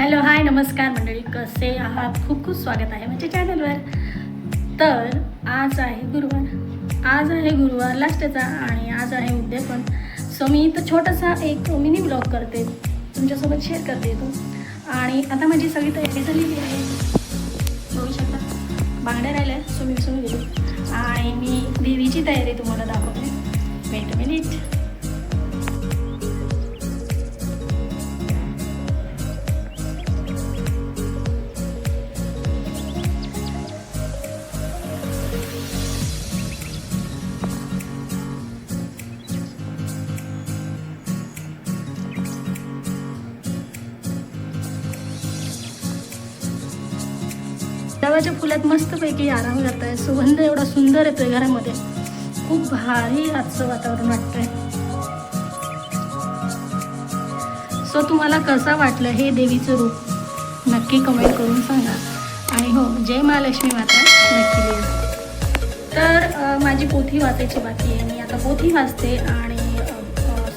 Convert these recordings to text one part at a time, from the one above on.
Hello hi नमस्कार मंडळी कसे आहात? खूप खूप स्वागत आहे माझ्या चॅनलवर. तर आज आहे गुरुवार. आज आहे गुरुवार लास्टचा आणि आज आहे उद्या पण. सो मी इथं छोटासा एक मिनी ब्लॉग करते. तुमच्यासोबत शेअर करते तो आणि आता माझी सगळी तयारी झालेली आहे. बघू शकता. बांगड्या राहिल्या सो मी विसरून आणि मी देवीची तयारी तुम्हाला दाखवते. वेट मिनिट गुलाबाच्या फुलात मस्तपैकी आराम करत आहे सुगंध एवढा सुंदर येतोय घरामध्ये. खूप भारी आजचं वातावरण वाटतंय. सो तुम्हाला कसा वाटलं हे देवीचं रूप? नक्की कमेंट करून सांगा. आणि हो जय महालक्ष्मी माता. नक्की लिहा. तर माझी पोथी वाचायची बाकी आहे. मी आता पोथी वाचते आणि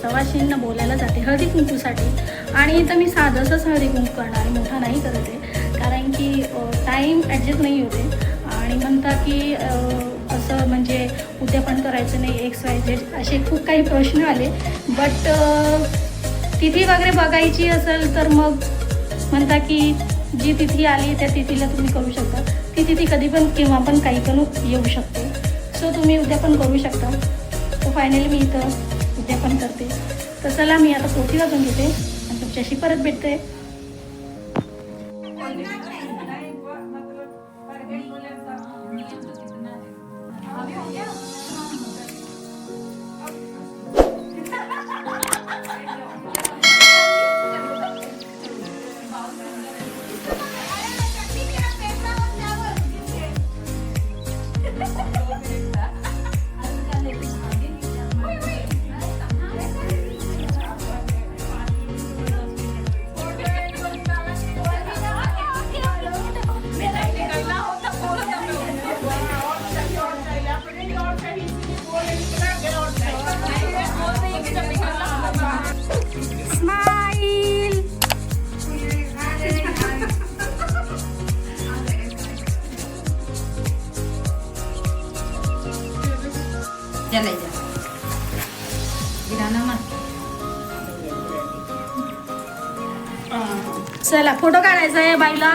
सवाशींना बोलायला जाते. हळदी कुंकूसाठी आणि इथं मी साधंसंच हळदी कुंकू करणार मोठा नाही करत आहे. कारण की टाईम ॲडजस्ट नाही होते. आणि म्हणतात की असं म्हणजे उद्या पण करायचं नाही एक्स वाय झेड असे खूप काही प्रश्न आले. बट तिथी वगैरे बघायची असेल तर मग म्हणता की जी तिथी आली त्या तिथीला तुम्ही करू शकता. ती तिथी कधी पण केव्हा पण काही पण येऊ शकते. सो तुम्ही उद्या पण करू शकता. सो फायनली मी इथं उद्या पण करते. तर चला मी आता पोथी वाजून घेते. आणि तुमच्याशी परत भेटते. चला जा किराणा मत चला फोटो काढायचा आहे बाईला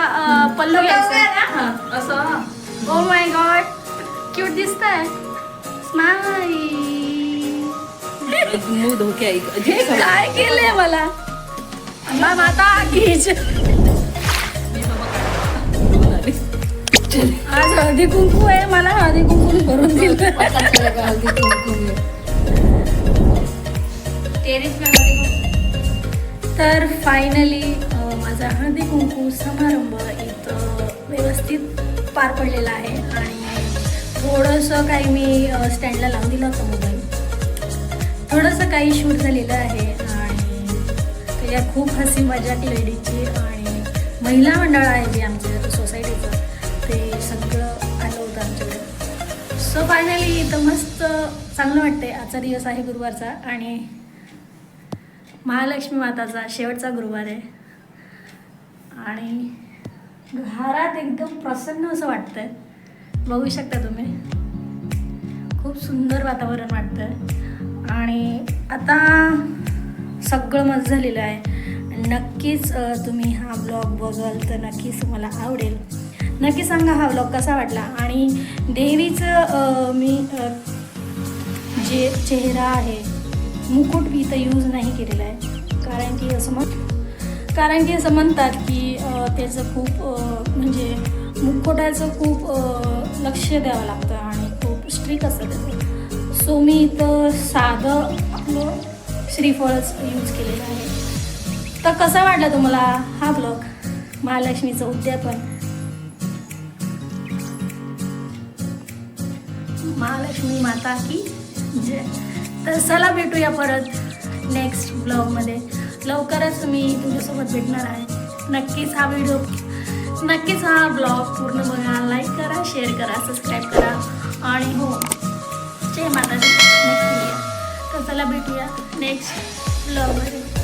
घ्यायचा असं ओ माय गॉड क्यूट दिसत आहे स्माईल धोके काय केलंय मला अंबा माता आज हळदी कुंकू आहे मला हळदी कुंकू भरून दिलं. तर फायनली माझा हळदी कुंकू समारंभ इथं व्यवस्थित पार पडलेला आहे आणि थोडंसं काही मी स्टँडला लावून दिलं होतं मोबाईल थोडंसं काही शूट झालेलं आहे आणि त्याच्यात खूप हसी मजाक लेडीजची आणि महिला मंडळ आहे जे आमच्या ते सगळं आलं होतं आमच्याकडे. सो फायनली इथं मस्त चांगलं वाटतंय आजचा दिवस आहे गुरुवारचा आणि महालक्ष्मी माताचा शेवटचा गुरुवार आहे. आणि घरात एकदम प्रसन्न असं वाटतंय. बघू शकता तुम्ही. खूप सुंदर वातावरण वाटतं आणि आता सगळं मस्त झालेलं आहे. नक्कीच तुम्ही हा ब्लॉग बघाल तर नक्कीच मला आवडेल. नक्की सांगा हा व्लॉग कसा वाटला? आणि देवीचं मी जे चेहरा आहे मुकुट मी इथं यूज नाही केलेला आहे. कारण की असं म्हण कारण की असं म्हणतात की त्याचं खूप म्हणजे मुकुटायचं खूप लक्ष द्यावं लागतं आणि खूप स्ट्रिक असतं त्याचं. सो मी इथं साधं आपलं श्रीफळच यूज केलेलं आहे. तर कसा वाटला तुम्हाला हा ब्लॉग महालक्ष्मीचं उद्यापन. महालक्ष्मी माता की जय. तर चला भेटूया परत नेक्स्ट ब्लॉगमध्ये लवकरच मी तुमच्यासोबत भेटणार आहे. नक्कीच हा व्हिडिओ नक्कीच हा ब्लॉग पूर्ण बघा लाईक करा शेअर करा सबस्क्राईब करा आणि हो जय माताजी नक्की तर चला भेटूया नेक्स्ट ब्लॉगमध्ये